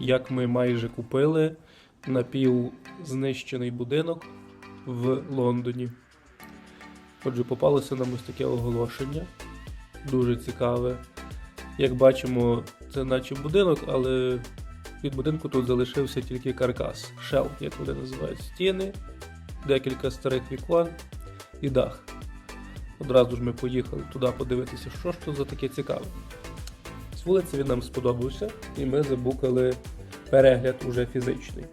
як ми майже купили напівзнищений будинок в Лондоні. Отже, попалося нам ось таке оголошення. Дуже цікаве. Як бачимо, це наче будинок, але від будинку тут залишився тільки каркас. Шел, як вони називають, стіни, декілька старих вікон і дах. Одразу ж ми поїхали туди подивитися, що ж тут за таке цікаве. З вулиці він нам сподобався, і ми забукали перегляд уже фізичний.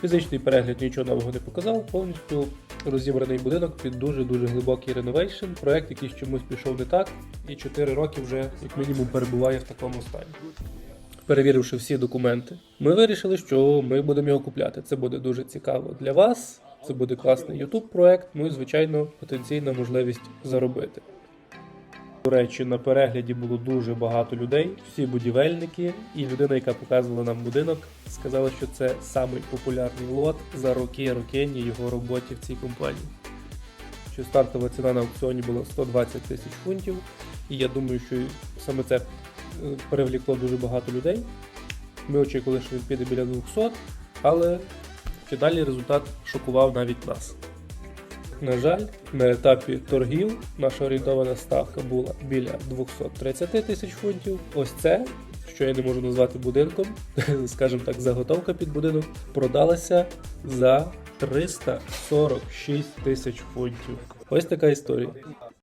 Фізичний перегляд нічого нового не показав, повністю розібраний будинок під дуже-дуже глибокий реновейшн. Проект якийсь чомусь пішов не так, і 4 роки вже, як мінімум, перебуває в такому стані. Перевіривши всі документи, ми вирішили, що ми будемо його купляти. Це буде дуже цікаво для вас. Це буде класний YouTube проект. Ну і звичайно, потенційна можливість заробити. До речі, на перегляді було дуже багато людей, всі будівельники, і людина, яка показувала нам будинок, сказала, що це самий популярний лот за роки рокені його роботі в цій компанії. Що стартова ціна на аукціоні була 120 тисяч фунтів, і я думаю, що саме це е, привлекло дуже багато людей. Ми очікували, що він піде біля 200, але фінальний результат шокував навіть нас. На жаль, на етапі торгів наша орієнтована ставка була біля 230 тисяч фунтів. Ось це, що я не можу назвати будинком, скажімо так, заготовка під будинок, продалася за 346 тисяч фунтів. Ось така історія.